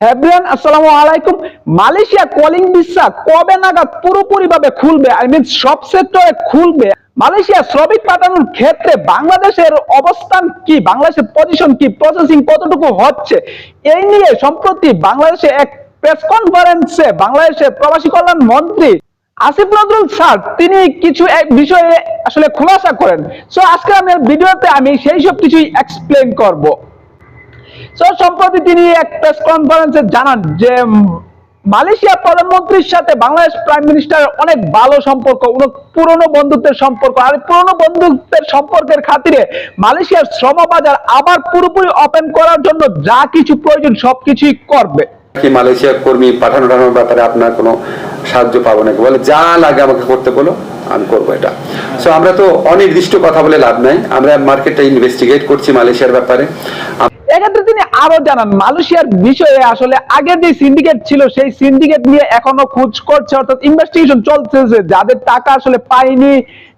হ্যাভিয়ান আলাইকুম। Malaysia calling visa কবে নাগাদ খুলবে? আই মিন সব সেক্টরে খুলবে। মালয়েশিয়া শ্রমিক পাঠানোর ক্ষেত্রে বাংলাদেশের অবস্থান কি? বাংলাদেশের পজিশন কি? প্রসেসিং কতটুকু হচ্ছে? এই নিয়ে সম্প্রতি বাংলাদেশে এক প্রেস কনফারেন্সে বাংলাদেশের প্রবাসী কল্যাণ মন্ত্রী আসিফ নজরুল স্যার, তিনি কিছু এক বিষয়ে আসলে খুলাসা করেন। সো আজকে আমি ভিডিওতে আমি সেই সব কিছুই এক্সপ্লেন করব। সম্প্রতি তিনি এক প্রেস কনফারেন্সে জানান যে মালয়েশিয়া প্রধানমন্ত্রীর সাথে বাংলাদেশ প্রাইম মিনিস্টারের অনেক ভালো সম্পর্ক পুরনো বন্ধুত্বের সম্পর্ক। আর পুরনো বন্ধুত্বের সম্পর্কের খাতিরে মালয়েশিয়ার শ্রম বাজার আবার পুরোপুরি ওপেন করার জন্য যা কিছু প্রয়োজন, সবকিছুই করবে। কি মালয়েশিয়া কর্মী পাঠানো টানোর ব্যাপারে আপনার কোনো সাহায্য পাবো নাকি? বলে, যা লাগে আমাকে করতে বলো, আমি করব এটা। সো আমরা তো অনির্দিষ্ট কথা বলে লাভ নাই। আমরা মার্কেটটা ইনভেস্টিগেট করছি মালয়েশিয়ার ব্যাপারে। এক্ষেত্রে তিনি আরও জানান, মালয়েশিয়ার বিষয়ে আসলে আগে যে সিন্ডিকেট ছিল, সেই সিন্ডিকেট নিয়ে এখনও খোঁজ করছে, অর্থাৎ ইনভেস্টিগেশন চলছে যাদের টাকা আসলে পায়নি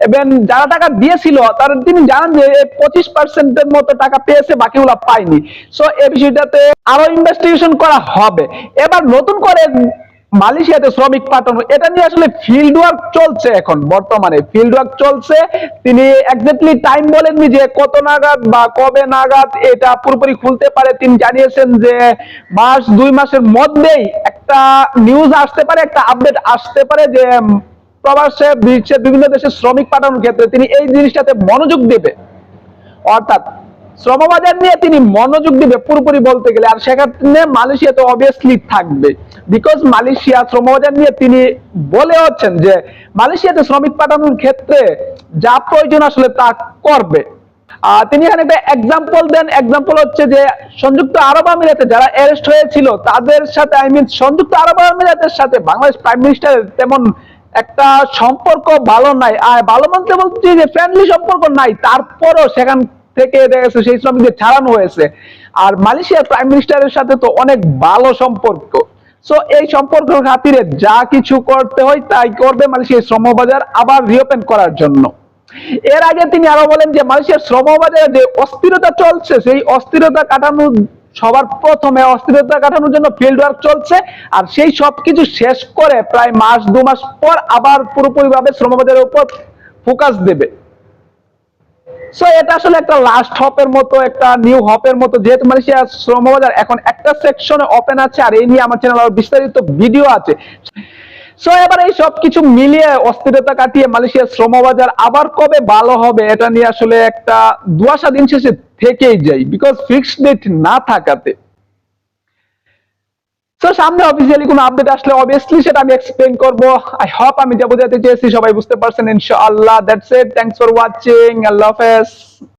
এবং যারা টাকা দিয়েছিল, তারা তিনি জানান যে পঁচিশ পার্সেন্টের মতো টাকা পেয়েছে, বাকিগুলো পায়নি। সো এই বিষয়টাতে আরও ইনভেস্টিগেশন করা হবে। এবার নতুন করে মালয়েশিয়াতে শ্রমিক পাঠানো, এটা নিয়ে আসলে ফিল্ড ওয়ার্ক চলছে এখন, বর্তমানে ফিল্ড ওয়ার্ক চলছে। তিনি এক্স্যাক্টলি টাইম বলেননি যে কত নাগাদ বা কবে নাগাদ এটা পুরোপুরি খুলতে পারে। তিনি জানিয়েছেন যে মাস, দুই মাসের মধ্যেই একটা নিউজ আসতে পারে, একটা আপডেট আসতে পারে যে প্রবাসে বিভিন্ন দেশে শ্রমিক পাঠানোর ক্ষেত্রে তিনি এই জিনিসটাতে মনোযোগ দেবে। অর্থাৎ শ্রমবাজার নিয়ে তিনি মনোযোগ দিবে পুরোপুরি বলতে গেলে। আর সেখানে মালয়েশিয়া তো অবভিয়াসলি থাকবে। বিকজ মালয়েশিয়া শ্রমবাজার নিয়ে তিনি বলে হচ্ছেন যে, মালয়েশিয়াতে শ্রমিক পাঠানোর ক্ষেত্রে যা প্রয়োজন আসলে তা করবে। তিনি এখানে একটা এক্সাম্পল দেন। এক্সাম্পল হচ্ছে যে, সংযুক্ত আরব আমিরাতে যারা অ্যারেস্ট হয়েছিল, তাদের সাথে আই মিন সংযুক্ত আরব আমিরাতের সাথে বাংলাদেশ প্রাইম মিনিস্টারের তেমন একটা সম্পর্ক ভালো নাই। আর ভালো বলতে বলছি যে ফ্রেন্ডলি সম্পর্ক নাই। তারপরও সেখান থেকে দেখা গেছে সেই শ্রমিকদের ছাড়ানো হয়েছে। আর মালয়েশিয়ার প্রাইম মিনিস্টারের সাথে তো অনেক ভালো সম্পর্ক। সো এই সম্পর্ক খাতিরে যা কিছু করতে হয়, তাই করবে মালয়েশিয়ার শ্রমবাজার আবার রিওপেন করার জন্য। এর আগে তিনি আরও বলেন যে, মালয়েশিয়ার শ্রমবাজারে যে অস্থিরতা চলছে, সেই অস্থিরতা কাটানো, সবার প্রথমে অস্থিরতা কাটানোর জন্য ফিল্ড ওয়ার্ক চলছে। আর সেই সবকিছু শেষ করে প্রায় মাস, দু মাস পর আবার পুরোপুরি ভাবে শ্রমবাজারের উপর ফোকাস দেবে। সো এটা আসলে একটা লাস্ট হপের মতো, একটা নিউ হপের মতো, যেহেতু মালয়েশিয়া শ্রমবাজার এখন একটা সেকশনে ওপেন আছে, আর এই নিয়ে আমার চ্যানেল আরও বিস্তারিত ভিডিও আছে। সো এবার এই সব কিছু মিলিয়ে অস্থিরতা কাটিয়ে মালয়েশিয়ার শ্রমবাজার আবার কবে ভালো হবে, এটা নিয়ে আসলে একটা দুয়াশা দিন শেষে থেকেই যাই বিকজ ফিক্সড ডেট না থাকাতে তো সামনে অফিসিয়ালি কোনো আপডেট আসলে অবভিয়াসলি সেটা আমি এক্সপ্লেন করব। আই হোপ আমি যা বোঝাতে চেয়েছি সবাই বুঝতে পারছেন, ইনশাআল্লাহ that's it thanks for watching আল্লাহ হাফেজ